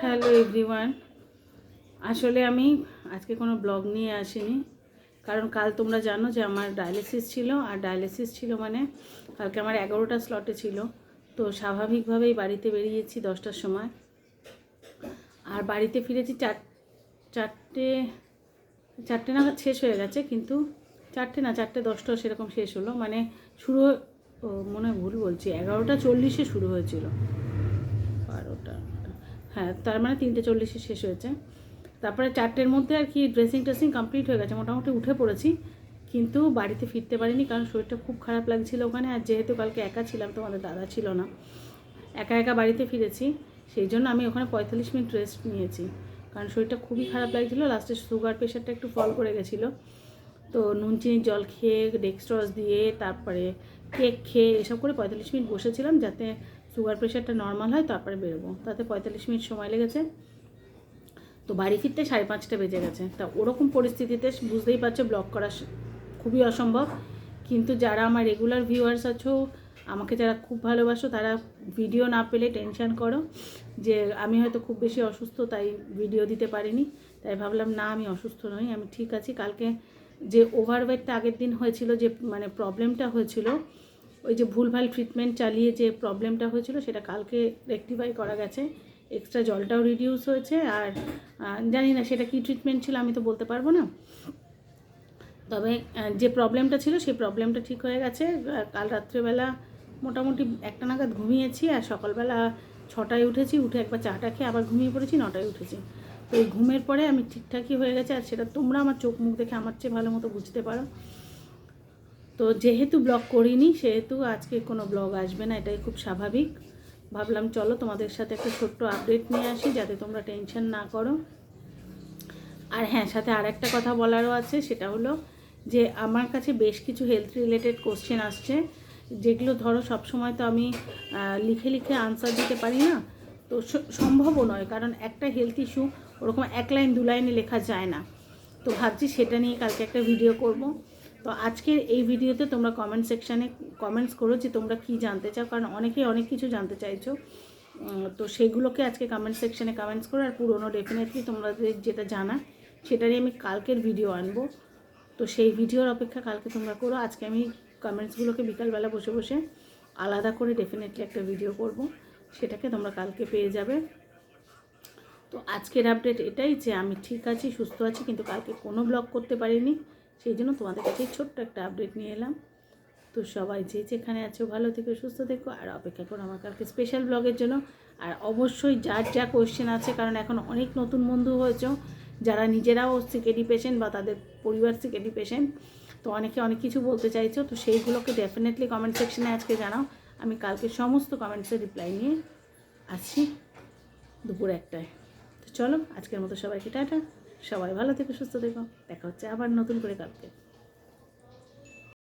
Hello everyone আসলে আমি আজকে কোনো ব্লগ নিয়ে আসিনি। কারণ কাল তোমরা জানো যে আমার ডায়ালিসিস ছিল, আর ডায়ালিসিস ছিল মানে কালকে আমার এগারোটা স্লটে ছিল। তো স্বাভাবিকভাবেই বাড়িতে বেরিয়েছি দশটার সময়। আর বাড়িতে ফিরেছি চার চারটে চারটে নাগাদ শেষ হয়ে গেছে, কিন্তু চারটে না, চারটে দশটা সেরকম শেষ হলো। মানে শুরু মনে হয় ভুল বলছি, এগারোটা চল্লিশে শুরু হয়েছিল। বারোটা। হ্যাঁ তার মানে তিনটে চল্লিশে শেষ হয়েছে। তারপরে চারটের মধ্যে আর কি ড্রেসিং ট্রেসিং কমপ্লিট হয়ে গেছে। মোটামুটি উঠে পড়েছি, কিন্তু বাড়িতে ফিরতে পারিনি কারণ শরীরটা খুব খারাপ লাগছিল ওখানে। আর যেহেতু কালকে একা ছিলাম তোমাদের দাদা ছিল না। একা একা বাড়িতে ফিরেছি, সেই জন্য আমি ওখানে পঁয়তাল্লিশ মিনিট রেস্ট নিয়েছি। কারণ শরীরটা খুবই খারাপ লাগছিল। লাস্টে সুগার প্রেশারটা একটু ফল করে গেছিল। তো নুন চিনির জল খেয়ে ডেক্সট্রস দিয়ে, তারপরে কেক খেয়ে, এসব করে পঁয়তাল্লিশ মিনিট বসেছিলাম যাতে সুগার প্রেশারটা নর্মাল হয়, তারপরে বেরোবো। তাতে পঁয়তাল্লিশ মিনিট সময় লেগেছে। তো বাড়ি ফিরতে সাড়ে পাঁচটা বেজে গেছে। তা ওরকম পরিস্থিতিতে বুঝতেই পারছ ব্লগ করা খুবই অসম্ভব। কিন্তু যারা আমার রেগুলার ভিউয়ার্স আছো, আমাকে যারা খুব ভালোবাসো, তারা ভিডিও না পেলে টেনশান করো যে আমি হয়তো খুব বেশি অসুস্থ, তাই ভিডিও দিতে পারিনি। তাই ভাবলাম, না, আমি অসুস্থ নই, আমি ঠিক আছি। কালকে যে ওভারওয়েটটা আগের দিন হয়েছিল, যে মানে প্রবলেমটা হয়েছিল ওই যে ভুলভাল ট্রিটমেন্ট চালিয়ে যে প্রবলেমটা হয়েছিল, সেটা কালকে রেকটিফাই করা গেছে। এক্সট্রা জলটাও রিডিউস হয়েছে আর জানি না সেটা কী ট্রিটমেন্ট ছিল, আমি তো বলতে পারব না। তবে যে প্রবলেমটা ছিল, সেই প্রবলেমটা ঠিক হয়ে গেছে। কাল রাত্রেবেলা মোটামুটি একটা নাগাদ ঘুমিয়েছি আর সকালবেলা ছটায় উঠেছি, উঠে একবার চাটা খেয়ে আবার ঘুমিয়ে পড়েছি, নটায় উঠেছি। তো এই ঘুমের পরে আমি ঠিকঠাকই হয়ে গেছে আর সেটা তোমরা আমার চোখ মুখ দেখে আমার চেয়ে ভালো মতো বুঝতে পারো। তো যেহেতু ব্লগ করিনি, সেহেতু আজকে কোনো ব্লগ আসবে না, এটাই খুব স্বাভাবিক। ভাবলাম চলো তোমাদের সাথে একটা ছোট্ট আপডেট নিয়ে আসি, যাতে তোমরা টেনশন না করো। আর হ্যাঁ সাথে আর একটা কথা বলারও আছে, সেটা হলো যে আমার কাছে বেশ কিছু হেলথ রিলেটেড কোশ্চেন আসছে। যেগুলো ধরো সবসময় তো আমি লিখে লিখে আনসার দিতে পারি না। তো সম্ভবও নয়, কারণ একটা হেলথ ইস্যু ওরকম এক লাইন, দু লাইনে লেখা যায় না। তো ভাবছি সেটা নিয়ে কালকে একটা ভিডিও করব। তো আজকের এই ভিডিওতে তোমরা কমেন্ট সেকশানে কমেন্টস করো যে তোমরা কি জানতে চাও, কারণ অনেকেই অনেক কিছু জানতে চাইছো। তো সেগুলোকে আজকে কমেন্ট সেকশানে কমেন্টস করো, আর পুরোনো ডেফিনেটলি তোমাদের যেটা জানা সেটারই আমি কালকের ভিডিও আনব। তো সেই ভিডিওর অপেক্ষা কালকে তোমরা করো। আজকে আমি কমেন্টসগুলোকে বিকালবেলা বসে বসে আলাদা করে ডেফিনেটলি একটা ভিডিও করব। সেটাকে তোমরা কালকে পেয়ে যাবে। তো আজকের আপডেট এটাই যে আমি ঠিক আছি, সুস্থ আছি, কিন্তু কালকে কোনো ব্লগ করতে পারিনি। সেই জন্য তোমাদের কাছে ছোট্ট একটা আপডেট নিয়ে এলাম। তো সবাই যে যেখানে আছো, ভালো থেকো, সুস্থ থেকো, আর অপেক্ষা করো আমার কালকে স্পেশাল ব্লগের জন্য। আর অবশ্যই যার যা কোয়েশ্চেন আছে, কারণ এখন অনেক নতুন বন্ধু হয়েছে, যারা নিজেরাও সিকেডি পেশেন্ট বা তাদের পরিবার সিকেডি পেশেন্ট তো অনেকে অনেক কিছু বলতে চাইছো, তো সেইগুলোকে ডেফিনেটলি কমেন্ট সেকশনে আজকে জানাও। আমি কালকে সমস্ত কমেন্টসের রিপ্লাই নিয়ে আসছি দুপুর একটায়। চলো, আজকের মতো সবাইকে টাটা। সবাই ভালো থেকো, সুস্থ থেকো। দেখা হচ্ছে আবার নতুন করে কালকে।